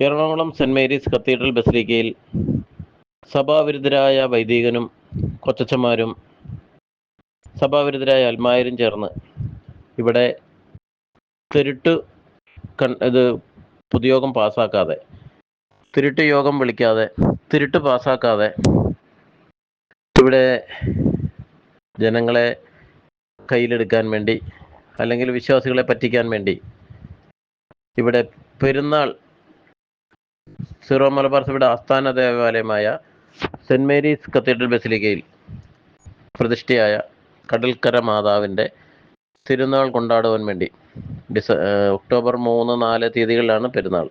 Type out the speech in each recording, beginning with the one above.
Ernakulam saint Mary's cathedral ബസിലിക്കയിൽ സഭാവിരുദ്ധരായ വൈദികനും കൊച്ചച്ചന്മാരും സഭാവിരുദ്ധരായ അൽമായരും ചേർന്ന് ഇവിടെ തിരുട്ട് കൺ ഇത് പൊതുയോഗം പാസ്സാക്കാതെ തിരുട്ട് യോഗം വിളിക്കാതെ തിരുട്ട് പാസ്സാക്കാതെ ഇവിടെ ജനങ്ങളെ കയ്യിലെടുക്കാൻ വേണ്ടി അല്ലെങ്കിൽ വിശ്വാസികളെ പറ്റിക്കാൻ വേണ്ടി ഇവിടെ പെരുന്നാൾ സീറോ മലബാർ സഭയുടെ ആസ്ഥാന ദേവാലയമായ സെന്റ് മേരീസ് കത്തീഡ്രൽ ബസിലിക്കയിൽ പ്രതിഷ്ഠയായ കടൽക്കര മാതാവിന്റെ തിരുനാൾ കൊണ്ടാടുവാൻ വേണ്ടി ഡിസ ഒക്ടോബർ മൂന്ന് നാല് തീയതികളിലാണ് പെരുന്നാൾ.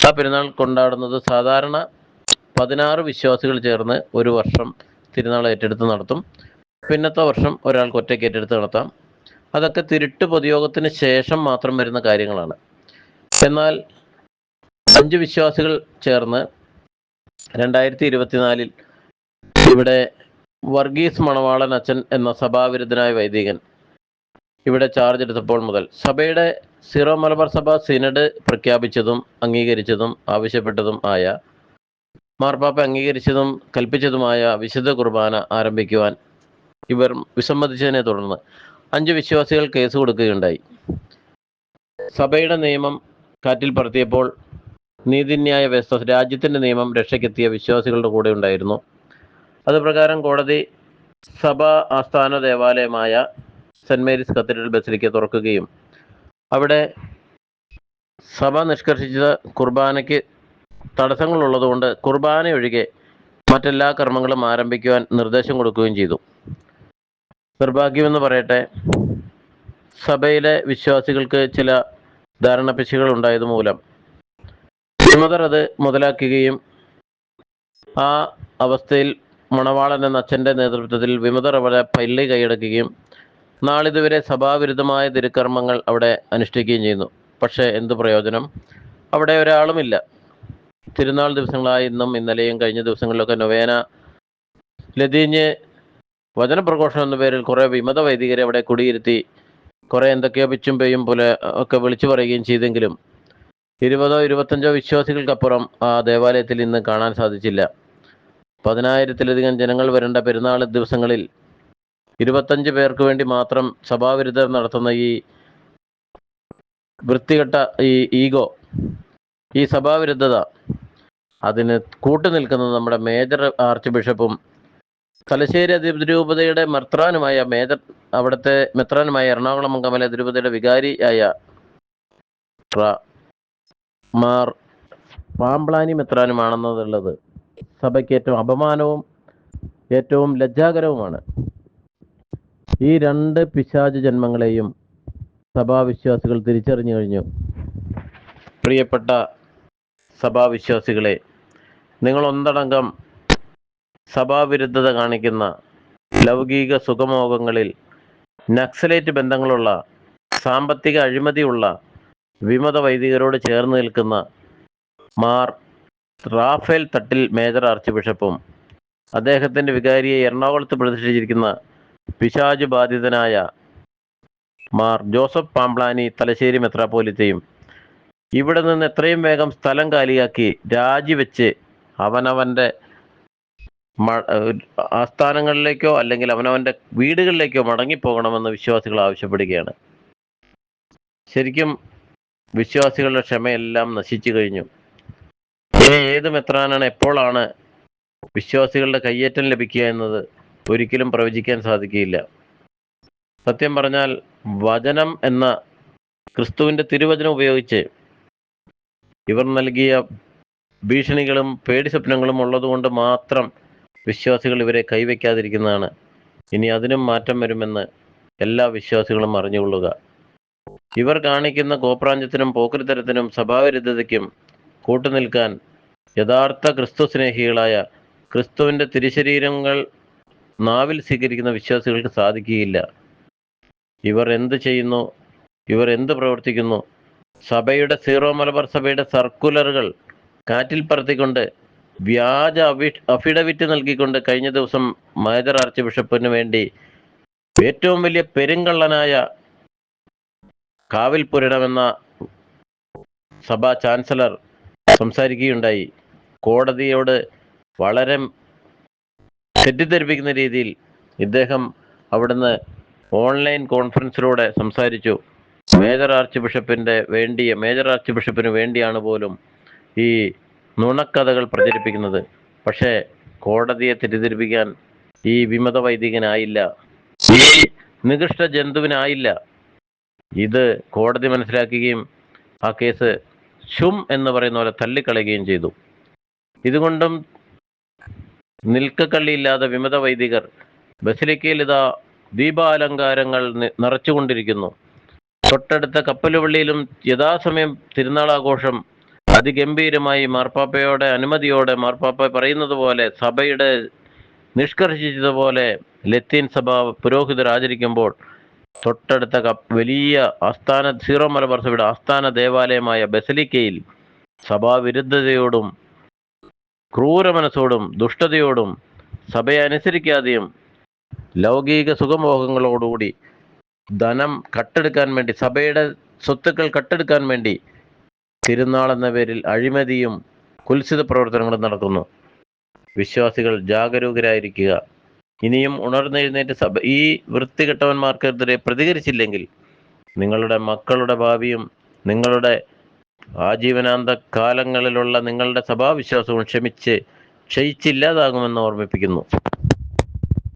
ആ പെരുന്നാൾ കൊണ്ടാടുന്നത് സാധാരണ പതിനാറ് വിശ്വാസികൾ ചേർന്ന് ഒരു വർഷം തിരുനാൾ ഏറ്റെടുത്ത് നടത്തും. പിന്നത്തെ വർഷം ഒരാൾക്ക് ഒറ്റയ്ക്ക് ഏറ്റെടുത്ത് നടത്താം. അതൊക്കെ തിരുട്ട് പൊതുയോഗത്തിന് ശേഷം മാത്രം വരുന്ന കാര്യങ്ങളാണ്. എന്നാൽ അഞ്ച് വിശ്വാസികൾ ചേർന്ന് രണ്ടായിരത്തി ഇരുപത്തിനാലിൽ ഇവിടെ വർഗീസ് മണവാളൻ അച്ഛൻ എന്ന സഭാവിരുദ്ധനായ വൈദികൻ ഇവിടെ ചാർജ് എടുത്തപ്പോൾ മുതൽ സഭയുടെ സീറോ മലബാർ സഭ സിനഡ് പ്രഖ്യാപിച്ചതും അംഗീകരിച്ചതും ആവശ്യപ്പെട്ടതും ആയ മാർപ്പാപ്പ അംഗീകരിച്ചതും കൽപ്പിച്ചതുമായ വിശുദ്ധ കുർബാന ആരംഭിക്കുവാൻ ഇവർ വിസമ്മതിച്ചതിനെ തുടർന്ന് അഞ്ച് വിശ്വാസികൾ കേസ് കൊടുക്കുകയുണ്ടായി. സഭയുടെ നിയമം കാറ്റിൽ പറത്തിയപ്പോൾ നീതിന്യായ വ്യവസ്ഥ രാജ്യത്തിന്റെ നിയമം രക്ഷയ്ക്കെത്തിയ വിശ്വാസികളുടെ കൂടെ ഉണ്ടായിരുന്നു. അത് പ്രകാരം കോടതി സഭ ആസ്ഥാന ദേവാലയമായ സെന്റ് മേരീസ് കത്തീഡ്രൽ ബസിലിക്ക തുറക്കുകയും അവിടെ സഭ നിഷ്കർഷിച്ച കുർബാനയ്ക്ക് തടസ്സങ്ങളുള്ളതുകൊണ്ട് കുർബാന ഒഴികെ മറ്റെല്ലാ കർമ്മങ്ങളും ആരംഭിക്കുവാൻ നിർദ്ദേശം കൊടുക്കുകയും ചെയ്തു. നിർഭാഗ്യമെന്ന് പറയട്ടെ സഭയിലെ വിശ്വാസികൾക്ക് ചില ധാരണപ്പിശുകൾ ഉണ്ടായത് മൂലം വിമതർ അത് മുതലാക്കുകയും ആ അവസ്ഥയിൽ മണവാളൻ എന്ന അച്ഛന്റെ നേതൃത്വത്തിൽ വിമതർ അവിടെ പല്ലി കൈയടക്കുകയും നാളിതുവരെ സഭാവിരുദ്ധമായ തിരുക്കർമ്മങ്ങൾ അവിടെ അനുഷ്ഠിക്കുകയും ചെയ്യുന്നു. പക്ഷേ എന്ത് പ്രയോജനം? അവിടെ ഒരാളുമില്ല. തിരുനാൾ ദിവസങ്ങളായി ഇന്നും ഇന്നലെയും കഴിഞ്ഞ ദിവസങ്ങളിലൊക്കെ നൊവേന ലതീഞ്ഞ് വചനപ്രഘോഷണം എന്ന പേരിൽ കുറേ വിമത വൈദികരെ അവിടെ കുടിയിരുത്തി കുറേ എന്തൊക്കെയോ പിച്ചും പേയും പോലെ ഒക്കെ വിളിച്ചു പറയുകയും ചെയ്തെങ്കിലും ഇരുപതോ ഇരുപത്തഞ്ചോ വിശ്വാസികൾക്കപ്പുറം ആ ദേവാലയത്തിൽ ഇന്ന് കാണാൻ സാധിച്ചില്ല. പതിനായിരത്തിലധികം ജനങ്ങൾ വരേണ്ട പെരുന്നാൾ ദിവസങ്ങളിൽ ഇരുപത്തഞ്ച് പേർക്ക് വേണ്ടി മാത്രം സഭാവിരുദ്ധർ നടത്തുന്ന ഈ വൃത്തികെട്ട ഈ ഈഗോ ഈ സഭാവിരുദ്ധത അതിന് കൂട്ടു നിൽക്കുന്നത് നമ്മുടെ മേജർ ആർച്ച് ബിഷപ്പും തലശ്ശേരി അതിരൂപതയുടെ മെത്രാനുമായ മേജർ അവിടുത്തെ മെത്രാനുമായ എറണാകുളം മംഗമല അതിരൂപതയുടെ വികാരിയായ മാർ പാമ്പ്ലാനി മെത്രാനുമാണെന്നതുള്ളത് സഭയ്ക്ക് ഏറ്റവും അപമാനവും ഏറ്റവും ലജ്ജാകരവുമാണ്. ഈ രണ്ട് പിശാചു ജന്മങ്ങളെയും സഭാവിശ്വാസികൾ തിരിച്ചറിഞ്ഞു കഴിഞ്ഞു. പ്രിയപ്പെട്ട സഭാവിശ്വാസികളെ നിങ്ങൾ ഒന്നടങ്കം സഭാവിരുദ്ധത കാണിക്കുന്ന ലൗകിക സുഖമോഹങ്ങളിൽ നക്സലേറ്റ് ബന്ധങ്ങളുള്ള സാമ്പത്തിക അഴിമതിയുള്ള വിമത വൈദികരോട് ചേർന്ന് നിൽക്കുന്ന മാർ റാഫേൽ തട്ടിൽ മേജർ ആർച്ച് ബിഷപ്പും അദ്ദേഹത്തിന്റെ വികാരിയെ എറണാകുളത്ത് പ്രതിഷ്ഠിച്ചിരിക്കുന്ന പിശാജ് ബാധിതനായ മാർ ജോസഫ് പാംപ്ലാനി തലശ്ശേരി മെത്രാപ്പോലിത്തയും ഇവിടെ നിന്ന് എത്രയും വേഗം സ്ഥലം കാലിയാക്കി രാജിവെച്ച് അവനവന്റെ ആസ്ഥാനങ്ങളിലേക്കോ അല്ലെങ്കിൽ അവനവന്റെ വീടുകളിലേക്കോ മടങ്ങിപ്പോകണമെന്ന് വിശ്വാസികൾ ആവശ്യപ്പെടുകയാണ്. ശരിക്കും വിശ്വാസികളുടെ ക്ഷമയെല്ലാം നശിച്ചു കഴിഞ്ഞു. ഇനി ഏത് മെത്രാനാണ് എപ്പോഴാണ് വിശ്വാസികളുടെ കയ്യേറ്റം ലഭിക്കുക എന്നത് ഒരിക്കലും പ്രവചിക്കാൻ സാധിക്കുകയില്ല. സത്യം പറഞ്ഞാൽ വചനം എന്ന ക്രിസ്തുവിന്റെ തിരുവചനം ഉപയോഗിച്ച് ഇവർ നൽകിയ ഭീഷണികളും പേടി സ്വപ്നങ്ങളും ഉള്ളതുകൊണ്ട് മാത്രം വിശ്വാസികൾ ഇവരെ കൈവയ്ക്കാതിരിക്കുന്നതാണ്. ഇനി അതിനും മാറ്റം വരുമെന്ന് എല്ലാ വിശ്വാസികളും അറിഞ്ഞുകൊള്ളുക. ഇവർ കാണിക്കുന്ന കോപ്രാഞ്ചത്തിനും പോക്രിത്തരത്തിനും സ്വഭാവരുദ്ധതയ്ക്കും കൂട്ടുനിൽക്കാൻ യഥാർത്ഥ ക്രിസ്തു സ്നേഹികളായ ക്രിസ്തുവിന്റെ തിരുശരീരങ്ങൾ നാവിൽ സ്വീകരിക്കുന്ന വിശ്വാസികൾക്ക് സാധിക്കുകയില്ല. ഇവർ എന്ത് ചെയ്യുന്നു? ഇവർ എന്ത് പ്രവർത്തിക്കുന്നു? സഭയുടെ സീറോ മലബാർ സഭയുടെ സർക്കുലറുകൾ കാറ്റിൽ പറത്തിക്കൊണ്ട് വ്യാജ അഫി അഫിഡവിറ്റ് നൽകിക്കൊണ്ട് കഴിഞ്ഞ ദിവസം മേജർ ആർച്ച് ബിഷപ്പിന് വേണ്ടി ഏറ്റവും വലിയ പെരുങ്കള്ളനായ കാവിൽപുരണമെന്ന സഭാ ചാൻസലർ സംസാരിക്കുകയുണ്ടായി. കോടതിയോട് വളരെ തെറ്റിദ്ധരിപ്പിക്കുന്ന രീതിയിൽ ഇദ്ദേഹം അവിടുന്ന് ഓൺലൈൻ കോൺഫറൻസിലൂടെ സംസാരിച്ചു. മേജർ ആർച്ച് ബിഷപ്പിന്റെ വേണ്ടിയ മേജർ ആർച്ച് ബിഷപ്പിന് വേണ്ടിയാണ് പോലും ഈ നുണക്കഥകൾ പ്രചരിപ്പിക്കുന്നത്. പക്ഷേ കോടതിയെ തെറ്റിദ്ധരിപ്പിക്കാൻ ഈ വിമത വൈദികനായില്ല. ഈ നികൃഷ്ട ജന്തുവിനായില്ല. ഇത് കോടതി മനസ്സിലാക്കുകയും ആ കേസ് ശും എന്ന് പറയുന്ന പോലെ തള്ളിക്കളയുകയും ചെയ്തു. ഇതുകൊണ്ടും നിൽക്കക്കള്ളിയില്ലാതെ വിമത വൈദികർ ബസിലിക്കയിൽ ഇതാ ദീപാലങ്കാരങ്ങൾ നിറച്ചുകൊണ്ടിരിക്കുന്നു. തൊട്ടടുത്ത കപ്പലുപള്ളിയിലും യഥാസമയം തിരുനാളാഘോഷം അതിഗംഭീരമായി മാർപ്പാപ്പയോടെ അനുമതിയോടെ മാർപ്പാപ്പ പറയുന്നത് പോലെ സഭയുടെ നിഷ്കർഷിച്ചതുപോലെ ലത്തീൻ സഭ പുരോഹിതർ ആചരിക്കുമ്പോൾ തൊട്ടടുത്ത വലിയ ആസ്ഥാന സീറോ മലബാർ സഭയുടെ ആസ്ഥാന ദേവാലയമായ ബസലിക്കയിൽ സഭാവിരുദ്ധതയോടും ക്രൂരമനസ്സോടും ദുഷ്ടതയോടും സഭയെ അനുസരിക്കാതെയും ലൗകിക സുഖമോഹങ്ങളോടുകൂടി ധനം കട്ടെടുക്കാൻ വേണ്ടി സഭയുടെ സ്വത്തുക്കൾ കട്ടെടുക്കാൻ വേണ്ടി തിരുനാൾ എന്ന പേരിൽ അഴിമതിയും കുൽസിത പ്രവർത്തനങ്ങളും നടക്കുന്നു വിശ്വാസികൾ ജാഗരൂകരായിരിക്കുക. ഇനിയും ഉണർന്നെഴുന്നേറ്റ് സഭ ഈ വൃത്തികെട്ടവന്മാർക്കെതിരെ പ്രതികരിച്ചില്ലെങ്കിൽ നിങ്ങളുടെ മക്കളുടെ ഭാവിയും നിങ്ങളുടെ ആജീവനാന്ത കാലങ്ങളിലുള്ള നിങ്ങളുടെ സഭാവിശ്വാസവും ക്ഷമിച്ച് ക്ഷയിച്ചില്ലാതാകുമെന്ന് ഓർമ്മിപ്പിക്കുന്നു.